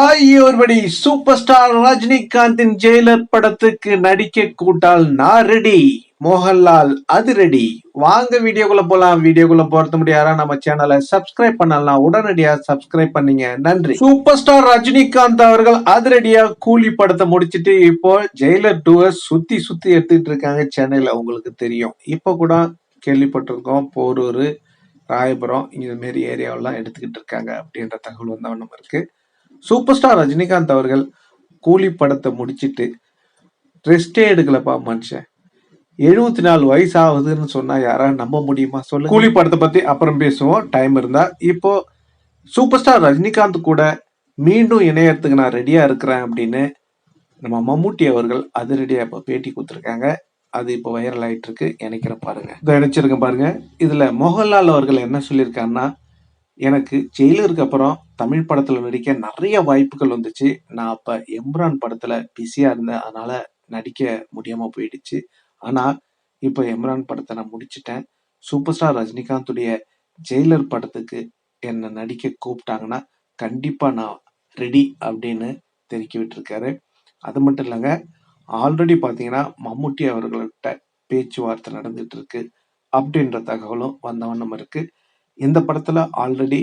ஆகியோர்படி super star ரஜினிகாந்தின் Jailer படத்துக்கு நடிக்க கூட்டால் நான் ரெடி மோகன்லால் அது ரெடி வாங்க வீடியோக்குள்ள போலாம். வீடியோக்குள்ள போறது முடியாரா நம்ம சேனலை சப்ஸ்கிரைப் பண்ணலாம் உடனடியா சப்ஸ்கிரைப் பண்ணீங்க. நன்றி. சூப்பர் ஸ்டார் ரஜினிகாந்த் அவர்கள் அதிரடியா கூலி படத்தை முடிச்சிட்டு இப்போ ஜெயிலர் டூவை சுத்தி சுத்தி எடுத்துட்டு இருக்காங்க சென்னையில. உங்களுக்கு தெரியும். இப்போ கூட கேள்விப்பட்டிருக்கோம். போரூர் ராயபுரம் இந்த மாரி ஏரியாவெல்லாம் எடுத்துக்கிட்டு இருக்காங்க அப்படின்ற தகவல் வந்து நம்ம இருக்கு. சூப்பர் ஸ்டார் ரஜினிகாந்த் அவர்கள் கூலி படத்தை முடிச்சிட்டு ரெஸ்டே எடுக்கலப்பா மனுஷன். எழுபத்தி நாலு வயசு ஆகுதுன்னு சொன்னா யாராவது நம்ப முடியுமா? சொல்லு கூலி படத்தை பத்தி அப்புறம் பேசுவோம். டைம் இருந்தா. இப்போ சூப்பர் ஸ்டார் ரஜினிகாந்த் கூட மீண்டும் இணையத்துக்கு நான் ரெடியா இருக்கிறேன் அப்படின்னு நம்ம மம்முட்டி அவர்கள் அதிரடியா இப்போ பேட்டி கொடுத்துருக்காங்க. அது இப்போ வைரல் ஆயிட்டு இருக்கு. நினைக்கிற பாருங்க. இதை இணைச்சிருக்கேன் பாருங்க. இதுல மோகன்லால் அவர்கள் என்ன சொல்லியிருக்காருன்னா எனக்கு ஜெயிலருக்கு அப்புறம் தமிழ் படத்தில் நடிக்க நிறைய வாய்ப்புகள் வந்துச்சு. நான் அப்போ எம்ரான் படத்தில் பிஸியாக இருந்தேன். அதனால் நடிக்க முடியாமல் போயிடுச்சு. ஆனால் இப்போ எம்ரான் படத்தை நான் முடிச்சிட்டேன். சூப்பர் ஸ்டார் ரஜினிகாந்துடைய ஜெயிலர் படத்துக்கு என்னை நடிக்க கூப்பிட்டாங்கன்னா கண்டிப்பாக நான் ரெடி அப்படின்னு தெரிவிக்க விட்டுருக்காரு. அது மட்டும் இல்லைங்க ஆல்ரெடி பார்த்தீங்கன்னா மம்முட்டி அவர்கள்ட்ட பேச்சுவார்த்தை நடந்துட்டு இருக்கு. அப்படின்ற தகவலும் வந்தவண்ணம் இருக்குது இந்த படத்தில் ஆல்ரெடி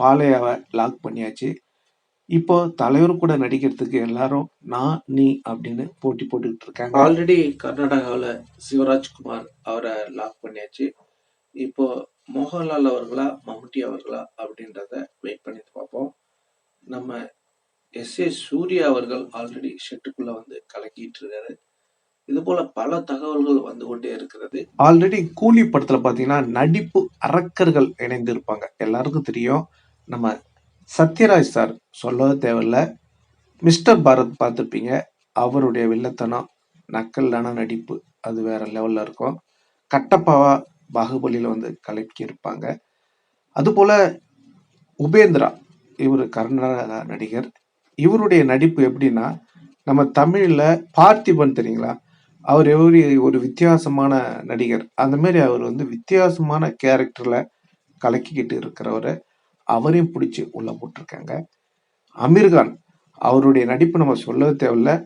பாலையாவை லாக் பண்ணியாச்சு. இப்போ தலைவர் கூட நடிக்கிறதுக்கு எல்லாரும் நான் நீ அப்படின்னு போட்டி போட்டுக்கிட்டு இருக்காங்க. ஆல்ரெடி கர்நாடகாவில் சிவராஜ்குமார் அவரை லாக் பண்ணியாச்சு. இப்போ மோகன்லால் அவர்களா மம்முட்டி அவர்களா அப்படின்றத வெயிட் பண்ணி பார்ப்போம். நம்ம எஸ் ஏ சூர்யா அவர்கள் ஆல்ரெடி ஷெட்டுக்குள்ளே வந்து கலக்கிட்டு இருக்காரு. போல பல தகவல்கள் வந்து கொண்டே இருக்கிறது. ஆல்ரெடி கூலி படத்துல பாத்தீங்கன்னா நடிப்பு அரக்கர்கள் இணைந்து இருப்பாங்க எல்லாருக்கும் தெரியும். நம்ம சத்யராஜ் சார் சொல்லவே தேவையில்ல. மிஸ்டர் பாரத் பார்த்துருப்பீங்க. அவருடைய வில்லத்தனம் நக்கல்லான நடிப்பு. அது வேற லெவல்ல இருக்கும். கட்டப்பாவா பாகுபலியில வந்து கலக்கி இருப்பாங்க அதுபோல உபேந்திரா இவர் கர்நாடக நடிகர். இவருடைய நடிப்பு எப்படின்னா நம்ம தமிழில் பார்த்திபன் தெரியுங்களா? அவர் எவரி ஒரு வித்தியாசமான நடிகர். அந்த மாதிரி அவர் வந்து வித்தியாசமான கேரக்டரில் கலக்கிக்கிட்டு இருக்கிறவரை அவரையும் பிடிச்சி உள்ள போட்டிருக்காங்க. அமீர்கான் அவருடைய நடிப்பு நம்ம சொல்லவே தேவையில்ல.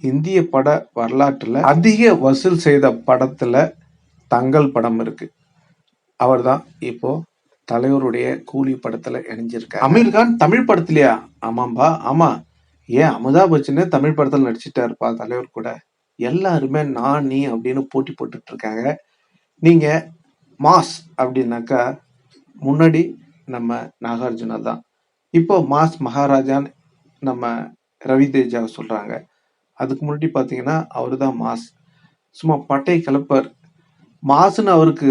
இந்திய பட வரலாற்றில் அதிக வசூல் செய்த படத்தில் தங்கள் படம் இருக்கு. அவர்தான் இப்போ தலைவருடைய கூலி படத்துல இணைஞ்சிருக்காரு. அமீர்கான் தமிழ் படத்துலையா? ஆமாம்பா ஆமா. ஏன் அமிதாப் பச்சனே தமிழ் படத்துல நடிச்சிட்டாருப்பா தலைவர் கூட. எல்லாருமே நான் நீ அப்படின்னு போட்டி போட்டுட்டு இருக்காங்க நீங்க மாஸ் அப்படின்னாக்கா முன்னாடி நம்ம நாகார்ஜுனா தான். இப்போ மாஸ் மகாராஜான்னு நம்ம ரவி தேஜாவை சொல்றாங்க. அதுக்கு முன்னாடி பார்த்தீங்கன்னா அவர் தான் மாஸ். சும்மா பட்டை கலப்பர். மாசுன்னு அவருக்கு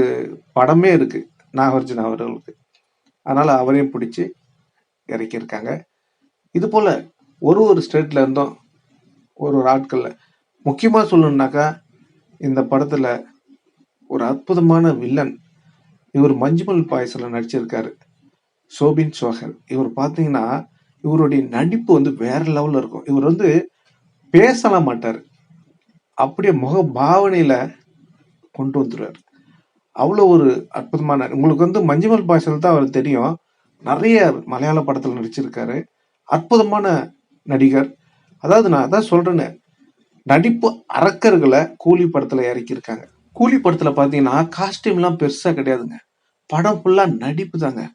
படமே இருக்கு நாகார்ஜுனா அவர்களுக்கு. அதனால அவரையும் பிடிச்சி இறக்கியிருக்காங்க. இது போல ஒரு ஒரு ஸ்டேட்ல இருந்தும் ஒரு ஒரு ஆட்களில் முக்கியமாக சொல்லணும்னாக்கா இந்த படத்தில் ஒரு அற்புதமான வில்லன் இவர் மஞ்சுமல் பாயசில் நடிச்சிருக்காரு சோபின் சோஹர் இவர் பார்த்தீங்கன்னா இவருடைய நடிப்பு வந்து வேற லெவலில் இருக்கும். இவர் வந்து பேசலாம் மாட்டார். அப்படியே முக பாவனையில் கொண்டு வந்துடுவார் அவ்வளோ ஒரு அற்புதமான உங்களுக்கு வந்து மஞ்சுமல் பாய்சல் தான் அவர் தெரியும். நிறைய மலையாள படத்தில் நடிச்சிருக்காரு. அற்புதமான நடிகர். அதாவது நான் அதான் சொல்கிறேன்னு நடிப்பு அரக்கர்களை கூலி படத்துல இறக்கியிருக்காங்க. கூலி படத்துல பாத்தீங்கன்னா காஸ்டியூம்லாம் பெருசா கிடையாதுங்க. படம் ஃபுல்லா நடிப்பு தாங்க.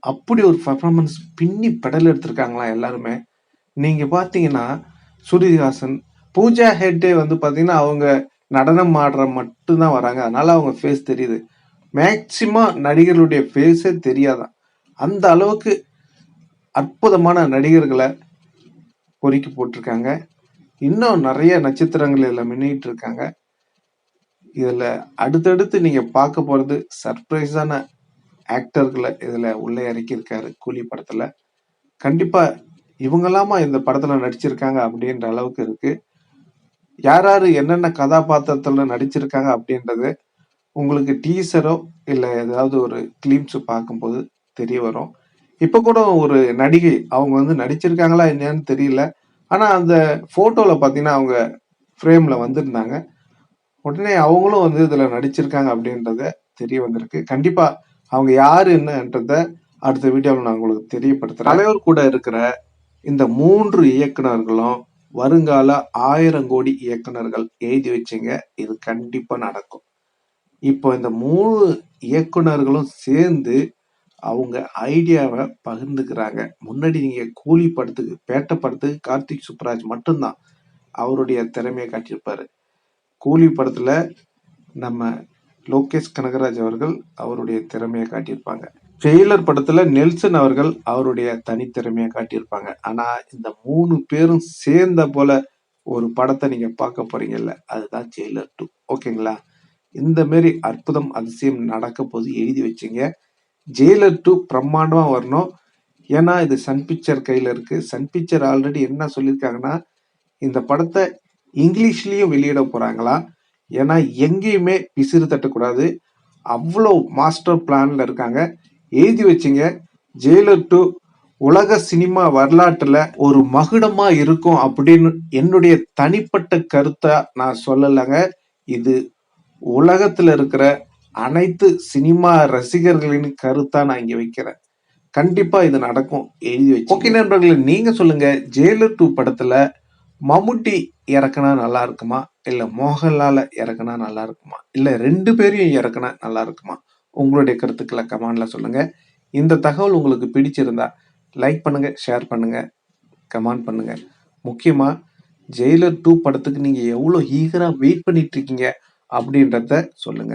அப்படி ஒரு பர்ஃபார்மன்ஸ் பின்னி பெடல் எடுத்திருக்காங்களா எல்லாருமே. நீங்க பாத்தீங்கன்னா சுருதிஹாசன் பூஜா ஹெட்டே வந்து பாத்தீங்கன்னா அவங்க நடனம் ஆடுற மட்டும்தான் வராங்க. அதனால அவங்க ஃபேஸ் தெரியுது. மேக்சிமம் நடிகர்களுடைய ஃபேஸே தெரியாதான். அந்த அளவுக்கு அற்புதமான நடிகர்களை பொறுக்கி போட்டிருக்காங்க. இன்னும் நிறைய நட்சத்திரங்கள் இதில் மின்னிட்டு இருக்காங்க இதில் அடுத்தடுத்து நீங்கள் பார்க்க போகிறது சர்ப்ரைஸான ஆக்டர்களை இதில் உள்ளே இறக்கியிருக்காரு கூலி படத்தில். கண்டிப்பாக இவங்களாமா இந்த படத்தில் நடிச்சிருக்காங்க அப்படின்ற அளவுக்கு இருக்குது யார் யார் என்னென்ன கதாபாத்திரத்தில் நடிச்சிருக்காங்க அப்படின்றது உங்களுக்கு டீசரோ இல்லை ஏதாவது ஒரு கிளிம்ஸ் பார்க்கும்போது தெரிய வரும். இப்போ கூட ஒரு நடிகை அவங்க வந்து நடிச்சிருக்காங்களா என்னன்னு தெரியல. ஆனால் அந்த ஃபோட்டோவில் பார்த்தீங்கன்னா அவங்க ஃப்ரேமில் வந்திருந்தாங்க. உடனே அவங்களும் வந்து இதில் நடிச்சிருக்காங்க அப்படின்றத தெரிய வந்திருக்கு. கண்டிப்பாக அவங்க யார் என்னன்றத அடுத்த வீடியோவில் நான் உங்களுக்கு தெரியப்படுத்துகிறேன் தலைவர் கூட இருக்கிற இந்த மூன்று இயக்குனர்களும் வருங்கால ஆயிரம் கோடி இயக்குனர்கள் எழுதி வச்சுங்க. இது கண்டிப்பாக நடக்கும். இப்போ இந்த மூணு இயக்குனர்களும் சேர்ந்து அவங்க ஐடியாவை பகிர்ந்துக்கிறாங்க. முன்னாடி நீங்க கூலி படத்துக்கு பேட்ட படத்துக்கு கார்த்திக் சுப்ராஜ் மட்டும்தான் அவருடைய திறமையை காட்டியிருப்பாரு. கூலி படத்துல நம்ம லோகேஷ் கனகராஜ் அவர்கள் அவருடைய திறமையை காட்டியிருப்பாங்க. ஜெயிலர் படத்துல நெல்சன் அவர்கள் அவருடைய தனித்திறமையை காட்டியிருப்பாங்க. ஆனா இந்த மூணு பேரும் சேர்ந்த போல ஒரு படத்தை நீங்க பார்க்க போறீங்கல்ல அதுதான் ஜெயிலர் டூ. ஓகேங்களா? இந்த மாரி அற்புதம் அதிசயம் நடக்க போது எழுதி வச்சுங்க. ஜெயிலர் டூ பிரம்மாண்டமாக வரணும். ஏன்னா இது சன் பிக்சர் கையில் இருக்குது சன் பிக்சர் ஆல்ரெடி என்ன சொல்லியிருக்காங்கன்னா இந்த படத்தை இங்கிலீஷ்லேயும் வெளியிட போகிறாங்களா ஏன்னா எங்கேயுமே பிசிறு தட்டக்கூடாது. அவ்வளோ மாஸ்டர் பிளானில் இருக்காங்க. எழுதி வச்சுங்க. ஜெயிலர் டூ உலக சினிமா வரலாற்றில் ஒரு மகுடமாக இருக்கும் அப்படின்னு என்னுடைய தனிப்பட்ட கருத்தை நான் சொல்லலைங்க. இது உலகத்தில் இருக்கிற அனைத்து சினிமா ரசிகர்களின் கருத்தா நான் இங்க வைக்கிறேன். கண்டிப்பா இது நடக்கும். எழுதி வச்சு ஓகே நண்பர்களே நீங்க சொல்லுங்க. ஜெயிலர் டூ படத்துல மம்முட்டி இறக்குனா நல்லா இருக்குமா? இல்ல மோகன்லால இறக்குனா நல்லா இருக்குமா? இல்ல ரெண்டு பேரையும் இறக்குனா நல்லா இருக்குமா? உங்களுடைய கருத்துக்களை கமெண்ட்ல சொல்லுங்க. இந்த தகவல் உங்களுக்கு பிடிச்சிருந்தா லைக் பண்ணுங்க ஷேர் பண்ணுங்க கமெண்ட் பண்ணுங்க. முக்கியமா ஜெயிலர் டூ படத்துக்கு நீங்க எவ்வளோ ஈகரா வெயிட் பண்ணிட்டு இருக்கீங்க அப்படின்றத சொல்லுங்க.